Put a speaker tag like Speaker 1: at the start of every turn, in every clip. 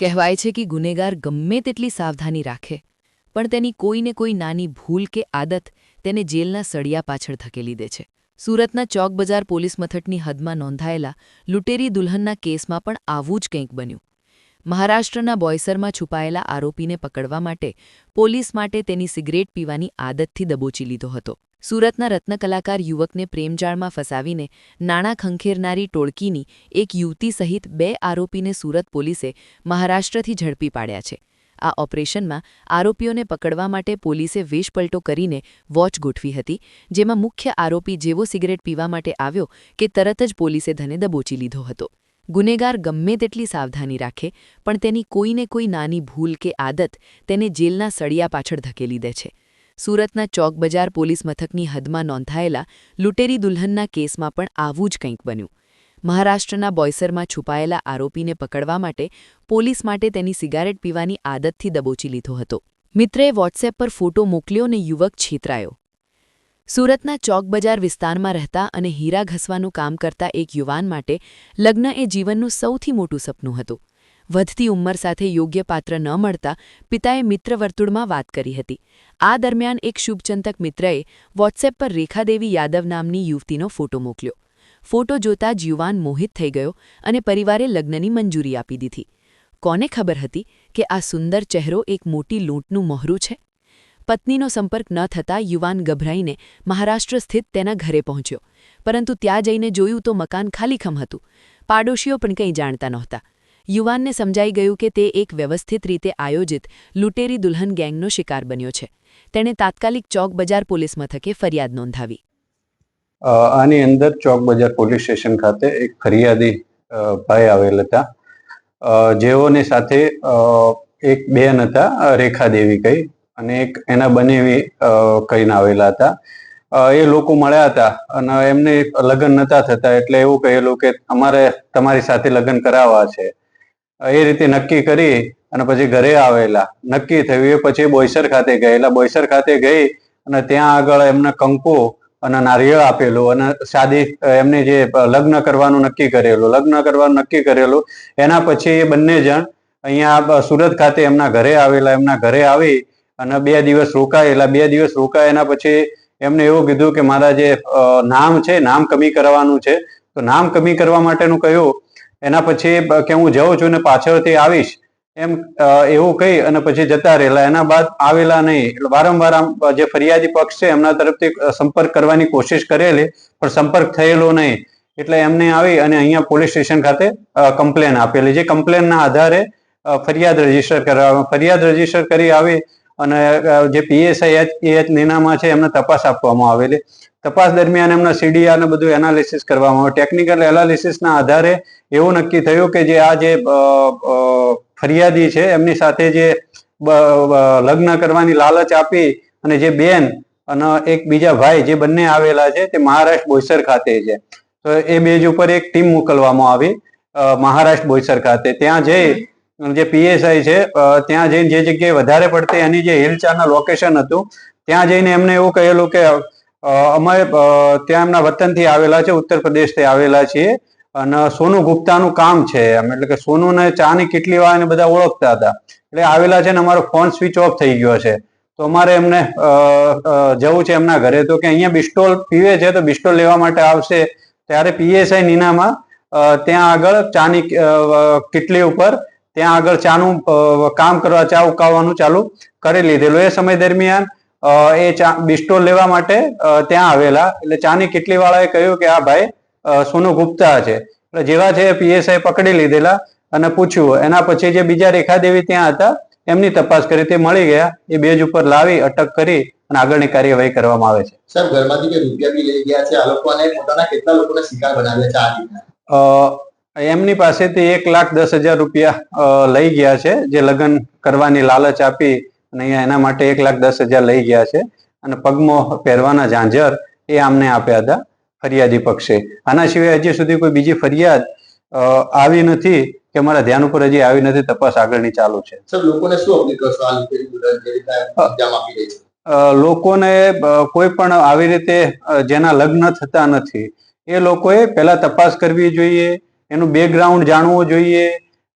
Speaker 1: કહેવાય છે કે ગુનેગાર ગમે તેટલી સાવધાની રાખે, પણ તેની કોઈને કોઈ નાની ભૂલ કે આદત તેને જેલના સળિયા પાછળ ધકેલી દે છે. સુરતના ચોક બજાર પોલીસ મથકની હદમાં નોંધાયેલા લૂંટેરી દુલ્હનના કેસમાં પણ આવું જ કંઈક બન્યું. મહારાષ્ટ્રના બોયસરમાં છુપાયેલા આરોપીને પકડવા માટે પોલીસ માટે તેની સિગરેટ પીવાની આદતથી દબોચી લીધો હતો. સુરતના રત્નકલાકાર યુવકને પ્રેમજાળમાં ફસાવીને નાણાં ખંખેરનારી ટોળકીની એક યુવતી સહિત બે આરોપીને સુરત પોલીસે મહારાષ્ટ્રથી ઝડપી પાડ્યા છે. આ ઓપરેશનમાં આરોપીઓને પકડવા માટે પોલીસે વેશપલટો કરીને વોચ ગોઠવી હતી, જેમાં મુખ્ય આરોપી જેવો સિગરેટ પીવા માટે આવ્યો કે તરત જ પોલીસે ધને દબોચી લીધો હતો. ગુનેગાર ગમે તેટલી સાવધાની રાખે, પણ તેની કોઈને કોઈ નાની ભૂલ કે આદત તેને જેલના સળિયા પાછળ ધકેલી દે છે. સુરતના ચોક બજાર પોલીસ મથકની હદમાં નોંધાયેલા લૂંટેરી દુલ્હનના કેસમાં પણ આવું જ કંઈક બન્યું. મહારાષ્ટ્રના બોયસરમાં છુપાયેલા આરોપીને પકડવા માટે પોલીસ માટે તેની સિગારેટ પીવાની આદતથી દબોચી લીધો હતો. મિત્રએ વોટ્સએપ પર ફોટો મોકલ્યો ને યુવક છેતરાયો. સુરતના ચોક બજાર વિસ્તારમાં રહેતા અને હીરા ઘસવાનું કામ કરતા એક યુવાન માટે લગ્ન એ જીવનનું સૌથી મોટું સપનું હતું. વધતી ઉંમર સાથે યોગ્ય પાત્ર ન મળતા પિતાએ મિત્રવર્તુળમાં વાત કરી હતી. આ દરમિયાન એક શુભચંતક મિત્રએ વોટ્સએપ પર રેખાદેવી યાદવ નામની યુવતીનો ફોટો મોકલ્યો. ફોટો જોતા જ યુવાન મોહિત થઈ ગયો અને પરિવારે લગ્નની મંજૂરી આપી દીધી. કોને ખબર હતી કે આ સુંદર ચહેરો એક મોટી લૂંટનું મોહરું છે? પત્નીનો સંપર્ક ન થતાં યુવાન ગભરાઈને મહારાષ્ટ્ર સ્થિત તેના ઘરે પહોંચ્યો. પરંતુ ત્યાં જઈને જોયું તો મકાન ખાલીખમ હતું. પાડોશીઓ પણ કંઈ જાણતા નહોતા. યુવાનને સમજાઈ ગયું કે તે એક વ્યવસ્થિત રીતે આયોજિત લૂંટેરી દુલ્હન ગેંગનો શિકાર બન્યો છે. તેણે તાત્કાલિક ચોક બજાર પોલીસ મથકે ફરિયાદ નોંધાવી.
Speaker 2: આની અંદર ચોક બજાર પોલીસ સ્ટેશન ખાતે એક ફરિયાદી ભાઈ આવેલ હતા. જેઓની સાથે એક બેન હતા, રેખા દેવી કઈ. અને એક એના બનેવી કહીને આવેલા હતા. એ લોકો મળ્યા હતા અને એમને લગ્ન નતા થતા એટલે એવું કહેલું કે અમારે તમારી સાથે લગ્ન કરાવવા છે. એ રીતે નક્કી કરી અને પછી ઘરે આવેલા. નક્કી થયું એ પછી બોઈસર ખાતે ગયેલા. બોઈસર ખાતે ગઈ અને ત્યાં આગળ એમને કંકુ અને નારિયેળ આપેલું અને શાદી એમને જે લગ્ન કરવાનું નક્કી કરેલું. લગ્ન કરવાનું નક્કી કરેલું. એના પછી એ બંને જણ અહીંયા સુરત ખાતે એમના ઘરે આવેલા. એમના ઘરે આવી અને બે દિવસ રોકાય, એટલા બે દિવસ રોકાય એના પછી એમને એવું કીધું કે મારા જે નામ છે, નામ કમી કરવાનું છે, તો નામ કમી કરવા માટેનું કહ્યું. એના પછી કે હું જાઉં છું ને પાછળથી આવીશ, એમ એવું કહી અને પછી જતા રહેલા એના બાદ આવેલા નહીં. એટલે વારંવાર જે ફરિયાદી પક્ષ છે, એમના તરફથી સંપર્ક કરવાની કોશિશ કરેલી, પણ સંપર્ક થયેલો નહીં. એટલે એમને આવી અને અહીંયા પોલીસ સ્ટેશન ખાતે કમ્પ્લેન આપેલી. જે કમ્પ્લેનના આધારે ફરિયાદ રજિસ્ટર કરવા ફરિયાદ રજિસ્ટર કરી આવી અને જે પીએસઆઈ એચ નીનામાં છે, એમને તપાસ આપવામાં આવેલી. તપાસ દરમિયાન એમના સીડીઆર ને બધું એનાલિસિસ કરવામાં આવ્યું ટેકનિકલ એનાલિસિસના આધારે એવું નક્કી થયું કે જે આ જે ફરિયાદી છે, એમની સાથે જે લગ્ન કરવાની લાલચ આપી અને જે બેન અને એક બીજા ભાઈ જે બંને આવેલા છે, તે મહારાષ્ટ્ર બોઈસર ખાતે છે. તો એ બેજ ઉપર એક ટીમ મોકલવામાં આવી મહારાષ્ટ્ર બોઈસર ખાતે. ત્યાં જઈ જે પીએસઆઈ છે ત્યાં જઈને જે જગ્યાએ વધારે પડતી એની જે હિલચાલના લોકેશન હતું, ત્યાં જઈને એમને એવું કહેલું કે અમે ત્યાં એમના વતનથી આવેલા છે, ઉત્તર પ્રદેશથી આવેલા છીએ, અને સોનુ ગુપ્તાનું કામ છે એમ. એટલે કે સોનુને ચાની કેટલી વાર બધા ઓળખતા હતા. એટલે આવેલા છે ને અમારો ફોન સ્વિચ ઓફ થઈ ગયો છે. તો અમારે એમને જવું છે એમના ઘરે. તો કે અહીંયા બિસ્ટોલ પીવે છે, તો બિસ્ટોલ લેવા માટે આવશે. ત્યારે પીએસઆઈ નીનામાં ત્યાં આગળ ચાની કેટલી ઉપર ત્યાં આગળ ચાનું કામ કરવા ચા ઉકાવવાનું ચાલુ કરી લીધેલું. એ સમય દરમિયાન એ ચા બિસ્ટોલ લેવા માટે ત્યાં આવેલા. એટલે ચાની કેટલી વાળાએ કહ્યું કે આ ભાઈ સોનુ ગુપ્તા છે. એટલે જેવા છે પીએસઆઈ પકડી લીધેલા અને પૂછ્યું એના પછી જે બીજા રેખાદેવી ત્યાં હતા એમની તપાસ કરી તે મળી ગયા. એ બેજ ઉપર લાવી અટક કરી અને આગળની કાર્યવાહી કરવામાં આવે છે.
Speaker 3: સર ઘરમાંથી કે રૂપિયા બી લઈ ગયા છે આ લોકોને પોતાના કેટલા લોકોને શિકાર બનાવ્યા છે આ
Speaker 2: એમની પાસેથી એક લાખ દસ હજાર રૂપિયા લઈ ગયા છે જે લગ્ન કરવાની લાલચ આપી અને અહીંયા એના માટે એક લાખ દસ હજાર લઈ ગયા છે. અને પગમો પહેરવાના ઝાંઝર એ આમને આપ્યા હતા ફરિયાદી પક્ષે. આના સિવાય હજી સુધી કોઈ બીજી ફરિયાદ આવી નથી કે મારા ધ્યાન ઉપર હજી આવી નથી તપાસ આગળની ચાલુ
Speaker 3: છે.
Speaker 2: લોકોને કોઈ પણ આવી રીતે જેના લગ્ન થતા નથી એ લોકોએ પહેલા તપાસ કરવી જોઈએ એનું બેકગ્રાઉન્ડ જાણવું જોઈએ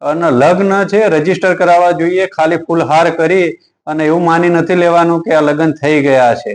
Speaker 2: અને લગ્ન છે રજિસ્ટર કરાવવા જોઈએ, ખાલી ફૂલહાર કરી અને એવું માની નથી લેવાનું કે આ લગ્ન થઈ ગયા છે.